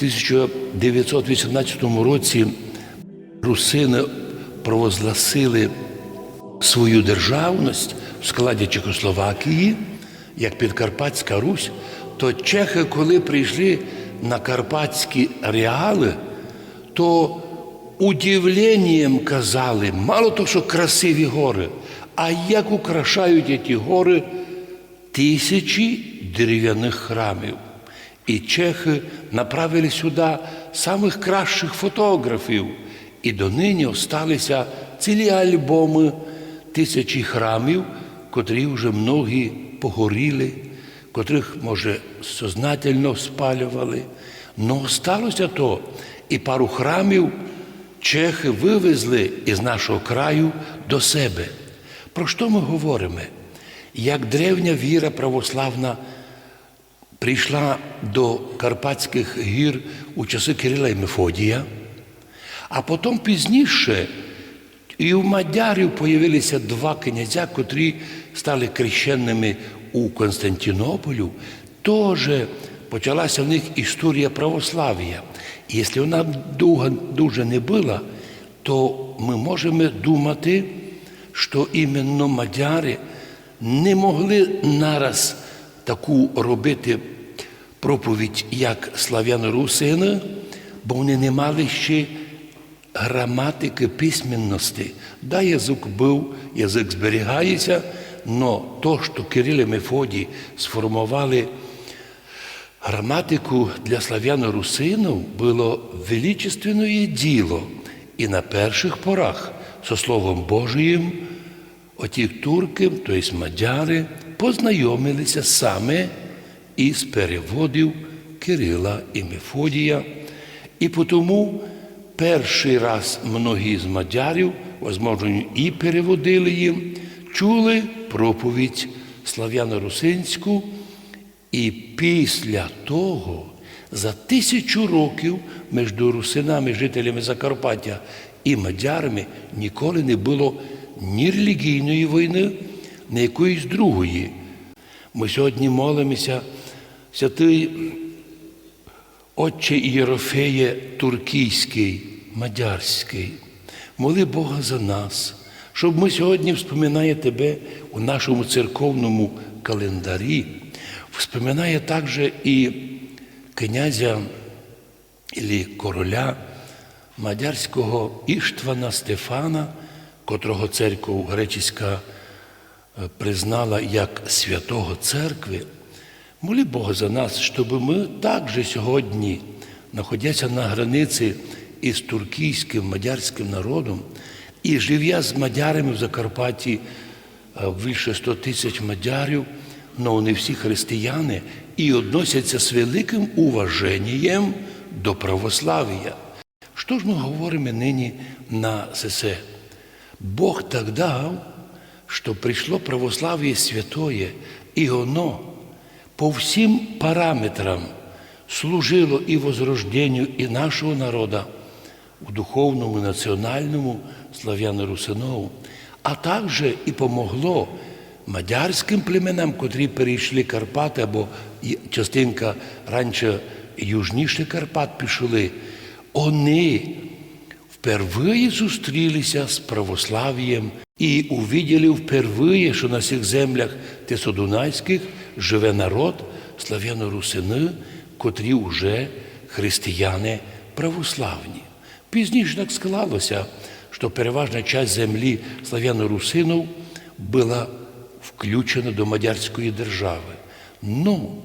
В 1918 році русини провозгласили свою державність в складі Чехословакії, як Підкарпатська Русь, то чехи, коли прийшли на карпатські реали, то удивленням казали, мало того, що красиві гори, а як украшають ті гори тисячі дерев'яних храмів. І чехи направили сюди самих кращих фотографів. І донині осталися цілі альбоми тисячі храмів, котрі вже многі погоріли, котрих, може, сознательно спалювали. Но сталося то, і пару храмів чехи вивезли із нашого краю до себе. Про що ми говоримо? Як древня віра православна прийшла до Карпатських гір у часи Кирила і Мефодія, а потім пізніше і у мадярів появилися два князя, котрі стали крещенними у Константинополю, теж почалася в них історія православ'я. І якщо вона довго дуже не була, то ми можемо думати, що іменно мадяри не могли нараз таку робити проповідь, як слав'яно-русини, бо вони не мали ще граматики письменності. Да, язик був, язик зберігається, але то, що Кирил і Мефодій сформували граматику для слав'яно-русинів, було величественне діло. І на перших порах со Словом Божиїм оті турки, тобто мадяри, познайомилися саме із переводів Кирила і Мефодія. І тому перший раз многі з мадярів, можливо, і переводили їм, чули проповідь слав'яно-русинську, і після того за тисячу років між русинами, жителями Закарпаття і мадярами ніколи не було ні релігійної війни, ні якоїсь другої. Ми сьогодні молимося, святий Отче Єрофеє Туркійський, Мадярський, моли Бога за нас, щоб ми сьогодні, вспоминає Тебе у нашому церковному календарі, вспоминає також і князя і короля мадярського Іштвана Стефана, котрого церква греческа е, признала як святого церкви. Молі Бога за нас, щоб ми також сьогодні, знаходяться на границі із туркійським мадярським народом, і живя з мадярами в Закарпатті більше 100 тисяч мадярів, але вони всі християни і відносяться з великим уваженням до православ'я. Що ж ми говоримо нині на ССЕ? Бог так дав, що прийшло православ'я святое, і воно по всім параметрам служило і возрожденню і нашого народу у духовному, національному слав'яно-русинову, а також і помогло мадярським племенам, котрі перейшли Карпати, або частинка раніше южніше Карпат пішли, вони впервые зустрілися з православ'ям і увиділи впервые, що на цих землях Тесодунайських живе народ слав'яно-русини, котрі вже християни православні. Пізніше так склалося, що переважна частина землі слав'яно-русинів була включена до Мадярської держави. Ну,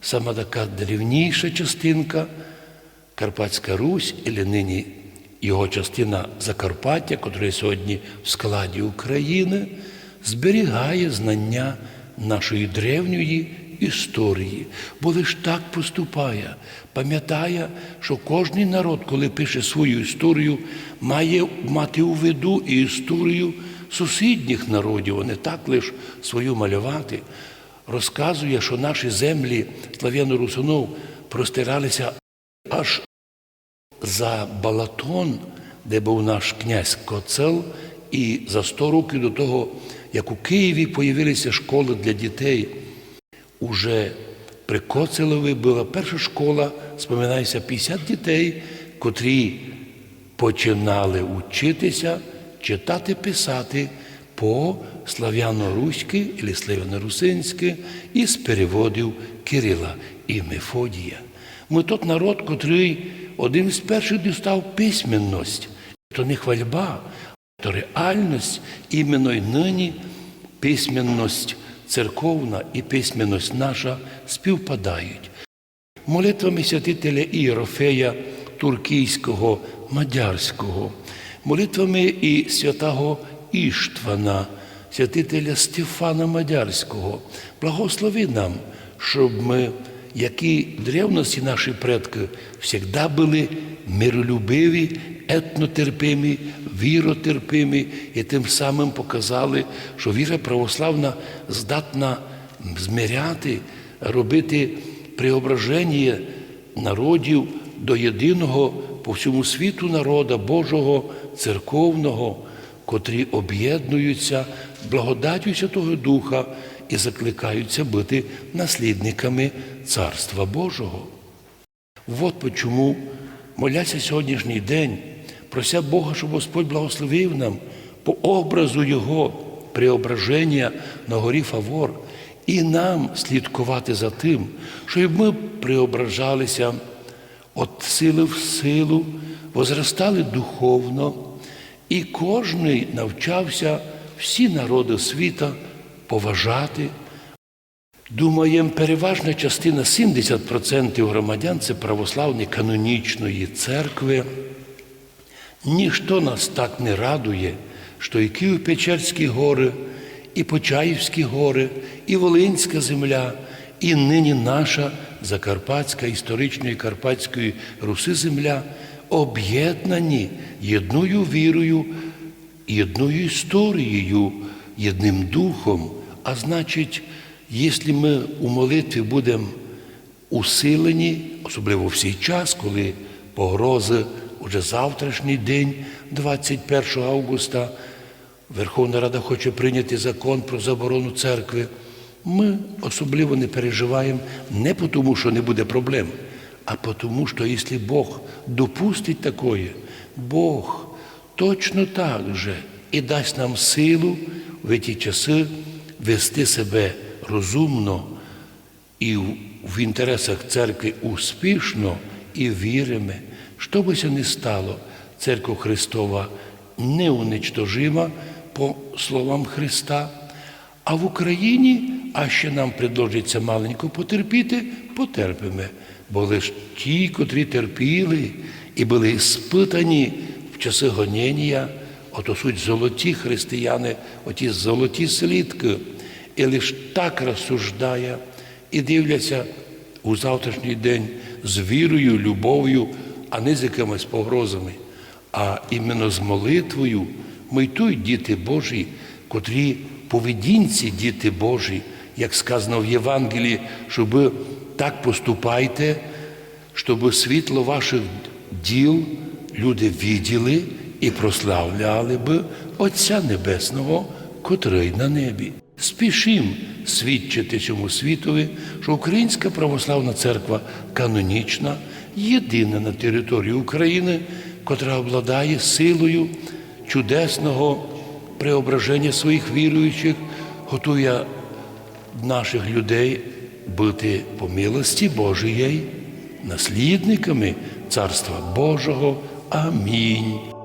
сама така древніша частинка Карпатська Русь, і нині його частина Закарпаття, котра сьогодні в складі України, зберігає знання нашої древньої історії, бо лиш так поступає, пам'ятає, що кожен народ, коли пише свою історію, має мати у виду і історію сусідніх народів, а не так лише свою малювати. Розказує, що наші землі слав'яно-русинов простиралися аж за Балатон, де був наш князь Коцел, і за 100 років до того, як у Києві появилися школи для дітей, уже при Коцелові була перша школа споминається 50 дітей, котрі починали учитися читати, писати по слав'яно-руськи або слав'яно-русинськи із переводів Кирила і Мефодія. Ми тот народ, котрий один з перших дістав письменність. То не хвальба, то реальність іменно й нині письменність церковна і письменність наша співпадають. Молитвами святителя Іерофея туркійського, мадярського, молитвами і святого Іштвана, святителя Стефана Мадярського. Благослови нам, щоб ми, які древності наші предки, завжди були миролюбиві, етнотерпимі, віротерпимі і тим самим показали, що віра православна здатна зміряти, робити преображення народів до єдиного по всьому світу народа Божого, церковного, котрі об'єднуються благодаттю Святого Духа і закликаються бути наслідниками Царства Божого. От почому, моляся сьогоднішній день, прося Бога, щоб Господь благословив нам по образу Його преображення на горі Фавор, і нам слідкувати за тим, щоб ми преображалися від сили в силу, возростали духовно, і кожний навчався всі народи світа поважати. Думаємо, переважна частина 70% громадян це православні канонічної церкви. Ніхто нас так не радує, що і Київ-Печерські гори, і Почаївські гори, і Волинська земля, і нині наша Закарпатська історичної Карпатської Руси земля об'єднані єдною вірою, єдною історією, єдним духом. А значить, якщо ми у молитві будемо усилені, особливо в цей час, коли погрози уже завтрашній день, 21 августа, Верховна Рада хоче прийняти закон про заборону церкви. Ми особливо не переживаємо не тому, що не буде проблем, а тому, що якщо Бог допустить такое, Бог точно так же і дасть нам силу в ці часи вести себе розумно і в інтересах церкви успішно і віримо, що би це не стало, церква Христова неуничтожима по словам Христа. А в Україні, а ще нам предложиться маленько потерпіти, потерпимо. Бо лиш ті, котрі терпіли і були спитані в часи гоніння, ото суть золоті християни, оті золоті слідки, і лиш так розсуждає і дивляться у завтрашній день з вірою, любов'ю, а не з якимись погрозами, а іменно з молитвою ми тут діти Божі, котрі поведінці діти Божі, як сказано в Євангелії, щоб так поступайте, щоб світло ваших діл люди відділи і прославляли би Отця Небесного, котрий на небі. Спішим свідчити цьому світові, що Українська православна церква канонічна, єдина на території України, котра обладає силою чудесного преображення своїх віруючих, готує наших людей бути по милості Божої наслідниками Царства Божого. Амінь.